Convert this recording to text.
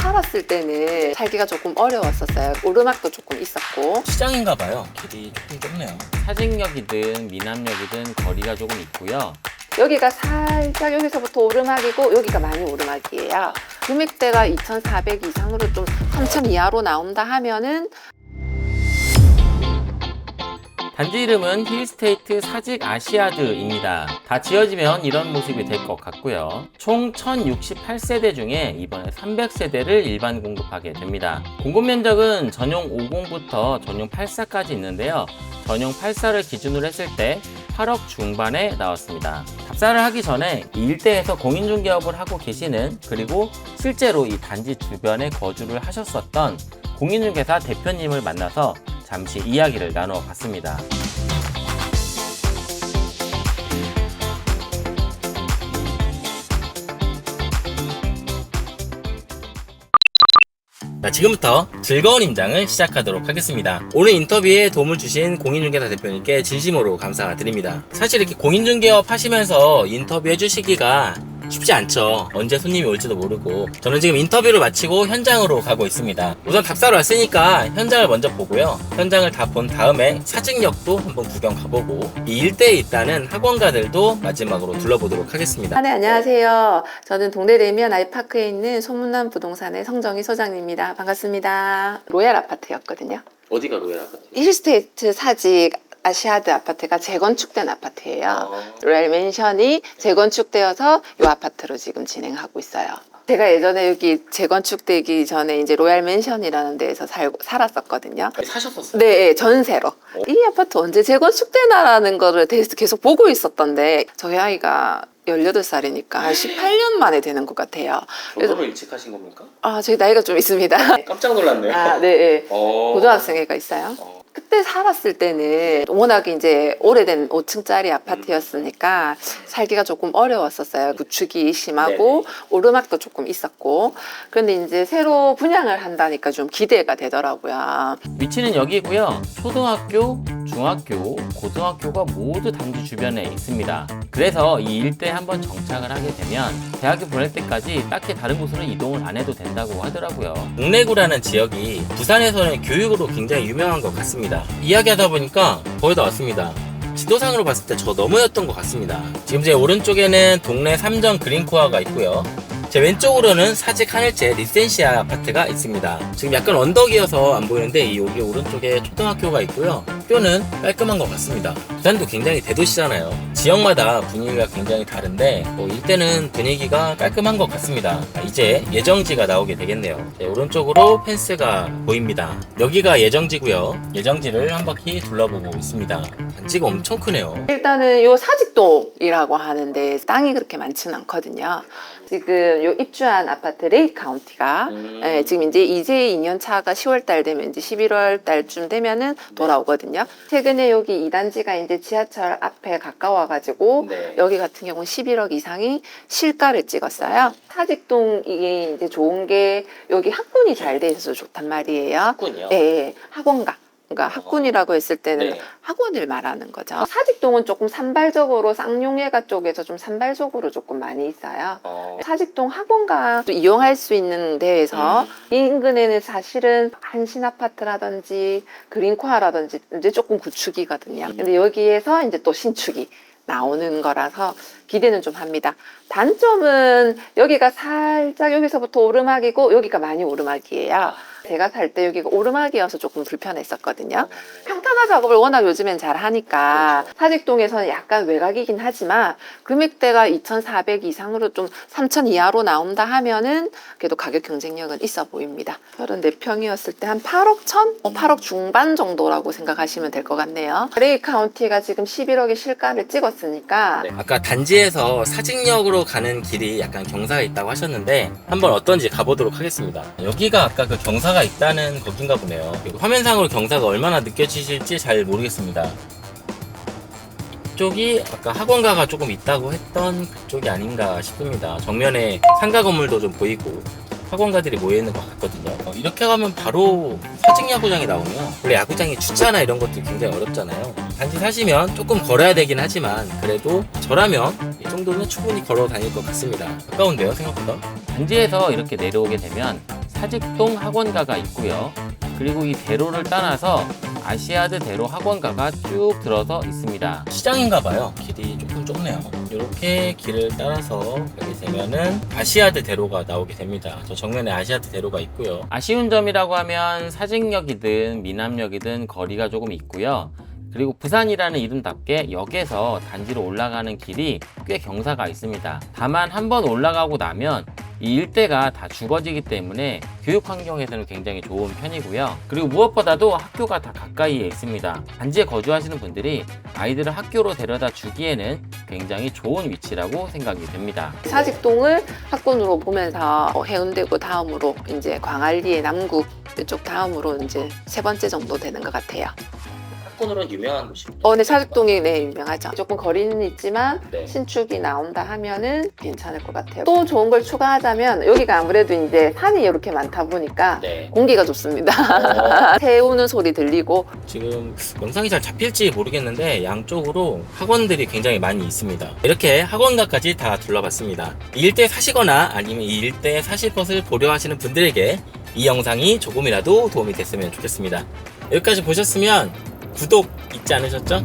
살았을 때는 살기가 조금 어려웠었어요. 오르막도 조금 있었고. 시장인가 봐요. 길이 조금 좁네요. 사직역이든 미남역이든 거리가 조금 있고요. 여기가 살짝 여기서부터 오르막이고 여기가 많이 오르막이에요. 금액대가 2,400 이상으로 좀 3,000 이하로 나온다 하면은 단지 이름은 힐스테이트 사직 아시아드입니다. 다 지어지면 이런 모습이 될 것 같고요. 총 1068세대 중에 이번에 300세대를 일반 공급하게 됩니다. 공급 면적은 전용 50부터 전용 84까지 있는데요. 전용 84를 기준으로 했을 때 8억 중반에 나왔습니다. 답사를 하기 전에 이 일대에서 공인중개업을 하고 계시는 그리고 실제로 이 단지 주변에 거주를 하셨었던 공인중개사 대표님을 만나서 잠시 이야기를 나누어 봤습니다. 자, 지금부터 즐거운 임장을 시작하도록 하겠습니다. 오늘 인터뷰에 도움을 주신 공인중개사 대표님께 진심으로 감사드립니다. 사실 이렇게 공인중개업 하시면서 인터뷰 해 주시기가 쉽지 않죠. 언제 손님이 올지도 모르고. 저는 지금 인터뷰를 마치고 현장으로 가고 있습니다. 우선 답사로 왔으니까 현장을 먼저 보고요. 현장을 다 본 다음에 사직역도 한번 구경 가보고 이 일대에 있다는 학원가들도 마지막으로 둘러보도록 하겠습니다. 아, 네, 안녕하세요. 저는 동네 레미안 아이파크에 있는 소문난 부동산의 성정희 소장님입니다. 반갑습니다. 로얄 아파트였거든요. 어디가 로얄 아파트? 힐스테이트 사직 아시아드 아파트가 재건축된 아파트예요. 로얄 맨션이 재건축되어서 이 아파트로 지금 진행하고 있어요. 제가 예전에 여기 재건축되기 전에 이제 로얄 맨션이라는 데에서 살고 살았었거든요. 사셨었어요? 네, 전세로. 이 아파트 언제 재건축되나라는 거를 계속 보고 있었던데 저희 아이가 18살이니까 한 18년 만에 되는 것 같아요. 그래서- 졸업을 일찍 하신 겁니까? 아, 저희 나이가 좀 있습니다. 깜짝 놀랐네요. 아, 네, 네. 어. 고등학생 애가 있어요. 어. 그때 살았을 때는 워낙 이제 오래된 5층짜리 아파트였으니까 살기가 조금 어려웠었어요. 구축이 심하고 오르막도 조금 있었고. 그런데 이제 새로 분양을 한다니까 좀 기대가 되더라고요. 위치는 여기고요. 초등학교, 중학교, 고등학교가 모두 단지 주변에 있습니다. 그래서 이 일대에 한번 정착을 하게 되면 대학교 보낼 때까지 딱히 다른 곳으로 이동을 안 해도 된다고 하더라고요. 동래구라는 지역이 부산에서는 교육으로 굉장히 유명한 것 같습니다. 이야기하다 보니까 거의 다 왔습니다. 지도상으로 봤을 때 저 너머였던 것 같습니다. 지금 제 오른쪽에는 동래 삼정 그린코아가 있고요. 제 왼쪽으로는 사직 하늘채 리센시아 아파트가 있습니다. 지금 약간 언덕이어서 안 보이는데 이 여기 오른쪽에 초등학교가 있고요. 학교는 깔끔한 것 같습니다. 부산도 굉장히 대도시잖아요. 지역마다 분위기가 굉장히 다른데 뭐 이때는 분위기가 깔끔한 것 같습니다. 아, 이제 예정지가 나오게 되겠네요. 네, 오른쪽으로 펜스가 보입니다. 여기가 예정지고요. 예정지를 한 바퀴 둘러보고 있습니다. 단지가 엄청 크네요. 일단은 요 사직동이라고 하는데 땅이 그렇게 많지는 않거든요. 지금 요 입주한 아파트 레이 카운티가 음. 예, 지금 이제 이제 2년 차가 10월 달 되면 이제 11월 달쯤 되면은 돌아오거든요. 최근에 여기 2단지가 이제 지하철 앞에 가까워 가지고 네. 여기 같은 경우는 11억 이상이 실가를 찍었어요. 사직동 이게 이제 좋은 게 여기 학군이 잘 돼 있어서 좋단 말이에요. 학군이요? 예, 예. 학원가. 그러니까 학군이라고 했을 때는 네. 학원을 말하는 거죠. 사직동은 조금 산발적으로 쌍용예가 쪽에서 좀 산발적으로 조금 많이 있어요. 어. 사직동 학원가 이용할 수 있는 데에서 이 인근에는 사실은 한신 아파트라든지 그린코아라든지 이제 조금 구축이거든요. 근데 여기에서 이제 또 신축이 나오는 거라서 기대는 좀 합니다. 단점은 여기가 살짝 여기서부터 오르막이고 여기가 많이 오르막이에요. 제가 살 때 여기가 오르막이어서 조금 불편했었거든요. 평탄화 작업을 워낙 요즘엔 잘 하니까 사직동에서는 약간 외곽이긴 하지만 금액대가 2,400 이상으로 좀 3,000 이하로 나온다 하면은 그래도 가격 경쟁력은 있어 보입니다. 34평이었을 때 한 8억 천? 어, 8억 중반 정도라고 생각하시면 될 것 같네요. 레이 카운티가 지금 11억의 실가를 찍었으니까 네, 아까 단지에서 사직역으로 가는 길이 약간 경사가 있다고 하셨는데 한번 어떤지 가보도록 하겠습니다. 여기가 아까 그 경사가 있다는 거긴가 보네요. 화면상으로 경사가 얼마나 느껴지실지 잘 모르겠습니다. 이쪽이 아까 학원가가 조금 있다고 했던 그쪽이 아닌가 싶습니다. 정면에 상가 건물도 좀 보이고 학원가들이 모여있는 것 같거든요. 어, 이렇게 가면 바로 사직 야구장이 나오면 원래 야구장에 주차나 이런 것도 굉장히 어렵잖아요. 단지 사시면 조금 걸어야 되긴 하지만 그래도 저라면 이 정도는 충분히 걸어 다닐 것 같습니다. 가까운데요 생각보다. 단지에서 이렇게 내려오게 되면 사직동 학원가가 있고요. 그리고 이 대로를 따라서 아시아드 대로 학원가가 쭉 들어서 있습니다. 시장인가 봐요. 길이 조금 좁네요. 이렇게 길을 따라서 가게 되면은 아시아드 대로가 나오게 됩니다. 저 정면에 아시아드 대로가 있고요. 아쉬운 점이라고 하면 사직역이든 미남역이든 거리가 조금 있고요. 그리고 부산이라는 이름답게 역에서 단지로 올라가는 길이 꽤 경사가 있습니다. 다만 한번 올라가고 나면 이 일대가 다 죽어지기 때문에 교육 환경에서는 굉장히 좋은 편이고요. 그리고 무엇보다도 학교가 다 가까이에 있습니다. 단지에 거주하시는 분들이 아이들을 학교로 데려다 주기에는 굉장히 좋은 위치라고 생각이 됩니다. 사직동을 학군으로 보면서 어, 해운대구 다음으로 이제 광안리의 남구 이쪽 다음으로 이제 세 번째 정도 되는 것 같아요. 학군으로는 유명한 곳입니다. 어, 네, 사직동이 네, 유명하죠. 조금 거리는 있지만 네. 신축이 나온다 하면은 괜찮을 것 같아요. 또 좋은 걸 추가하자면 여기가 아무래도 이제 산이 이렇게 많다 보니까 네. 공기가 좋습니다. 새 우는 소리 들리고 지금 영상이 잘 잡힐지 모르겠는데 양쪽으로 학원들이 굉장히 많이 있습니다. 이렇게 학원가까지 다 둘러봤습니다. 이 일대 사시거나 아니면 이 일대에 사실 것을 보려 하시는 분들에게 이 영상이 조금이라도 도움이 됐으면 좋겠습니다. 여기까지 보셨으면 구독 잊지 않으셨죠?